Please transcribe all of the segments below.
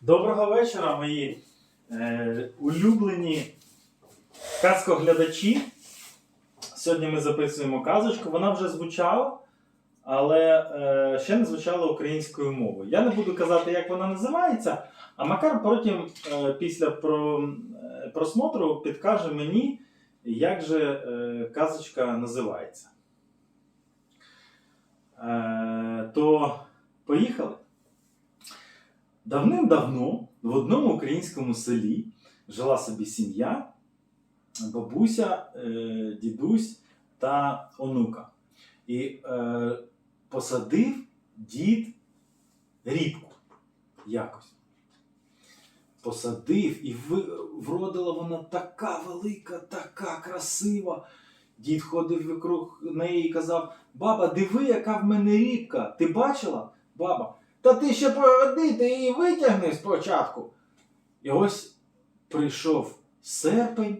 Доброго вечора, мої е, улюблені казкоглядачі. Сьогодні ми записуємо казочку. Вона вже звучала, але е, ще не звучала українською мовою. Я не буду казати, як вона називається, а Макар потім, е, після про, е, просмотру, підкаже мені, як же е, казочка називається. Е, то поїхали. Давним-давно в одному українському селі жила собі сім'я, бабуся, е, дідусь та онука. І е, посадив дід рібку якось. Посадив і вродила вона така велика, така красива. Дід ходив вокруг неї і казав: Баба, диви, яка в мене рібка. Ти бачила? Баба. Та ти ще погоди, ти її витягни спочатку. І ось прийшов серпень,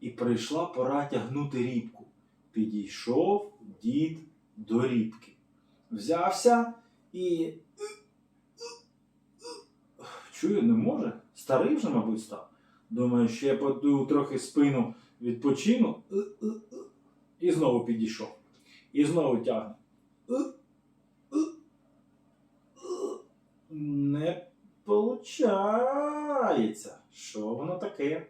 і прийшла пора тягнути рібку. Підійшов дід до рібки. Взявся і. Чую, не може. Старий вже, мабуть, став. Думаю, ще поду трохи спину відпочину. І знову підійшов. І знову тягне. Не получається. Що воно таке?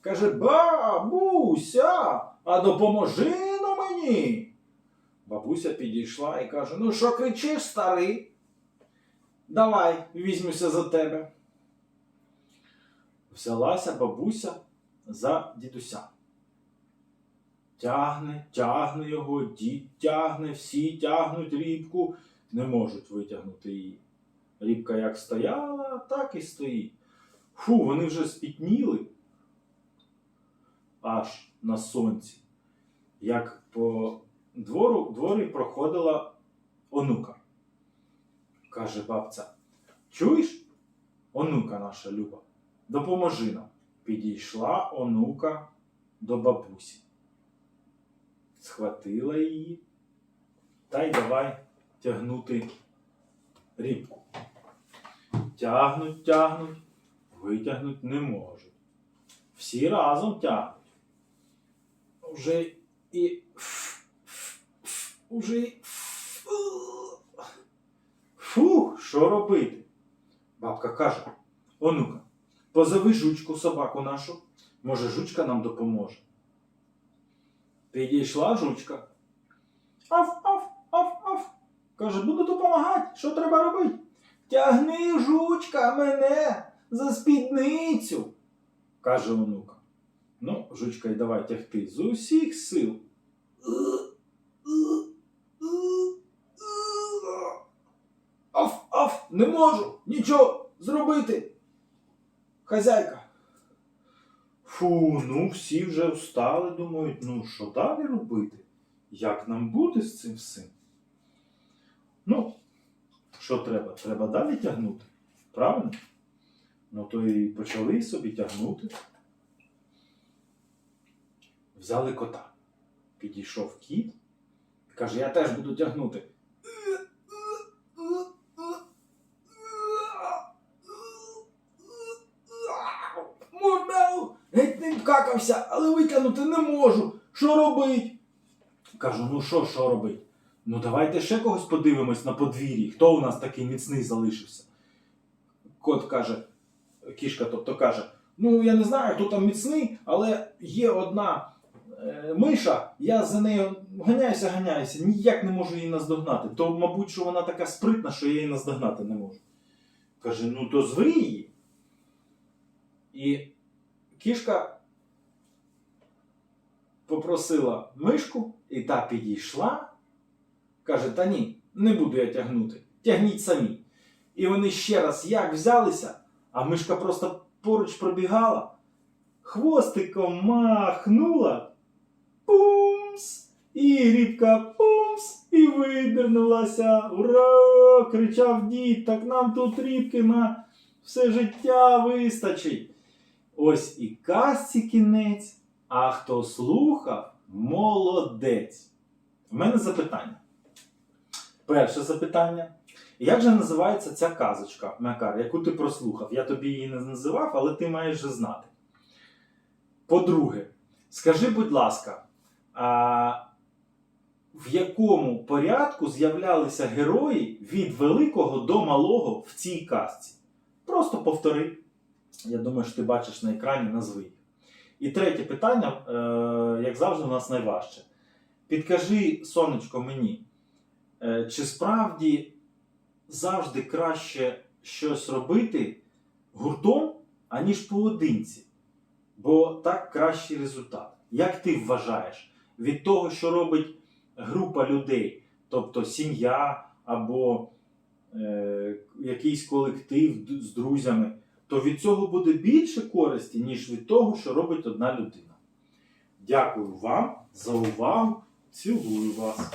Каже, бабуся, а допоможи на мені. Бабуся підійшла і каже: Ну що кричиш, старий? Давай візьмуся за тебе. Взялася бабуся за дідуся. Тягне, тягне його, дід тягне, всі тягнуть рібку, не можуть витягнути її. Рібка як стояла, так і стоїть. Фу, вони вже спітніли аж на сонці. Як по двору, дворі проходила онука. Каже бабця: Чуєш, онука наша люба, допоможи нам. Підійшла онука до бабусі. Схватила її та й давай тягнути рібку. Тягнуть, тягнуть, витягнуть не можуть. Всі разом тягнуть. Уже і. Уже і. Фу, що робити? Бабка каже: онука, позови жучку собаку нашу, може, жучка нам допоможе. Підійшла жучка. Аф, аф, аф, аф. Каже, буду допомагати. Що треба робити? Тягни, жучка, мене за спідницю, каже онука. Ну, жучка, й давай тягти з усіх сил. Аф, аф, не можу нічого зробити. Хазяйка. Фу, ну всі вже встали, думають, ну що далі робити? Як нам бути з цим всім? Ну, що треба? Треба далі тягнути. Правильно? Ну то і почали собі тягнути. Взяли кота. Підійшов кіт каже, я теж буду тягнути. Мурмяу, геть не вкакався, але витягнути не можу. Що робить? Кажу, ну що, що робить? Ну давайте ще когось подивимось на подвір'ї. Хто у нас такий міцний залишився? Кот каже, кішка, тобто каже: Ну, я не знаю, хто там міцний, але є одна е, миша, я за нею ганяюся, ганяюся, ніяк не можу її наздогнати. То, мабуть, що вона така спритна, що я її наздогнати не можу. Каже, ну то зври її. І кішка попросила мишку, і та підійшла. Каже, та ні, не буду я тягнути. Тягніть самі. І вони ще раз як взялися, а мишка просто поруч пробігала, хвостиком махнула, пумс! І рібка пумс! І видернулася. Ура! кричав дід, так нам тут рібки на все життя вистачить. Ось і казці кінець, а хто слухав, молодець. У мене запитання. Перше запитання. Як же називається ця казочка, Макар, яку ти прослухав? Я тобі її не називав, але ти маєш же знати. По-друге, скажи, будь ласка, а в якому порядку з'являлися герої від великого до малого в цій казці? Просто повтори. Я думаю, що ти бачиш на екрані, назви. І третє питання, е, як завжди, у нас найважче. Підкажи, сонечко, мені, чи справді завжди краще щось робити гуртом, аніж поодинці? Бо так кращий результат. Як ти вважаєш, від того, що робить група людей, тобто сім'я або е, якийсь колектив з друзями, то від цього буде більше користі, ніж від того, що робить одна людина. Дякую вам за увагу. Цілую вас.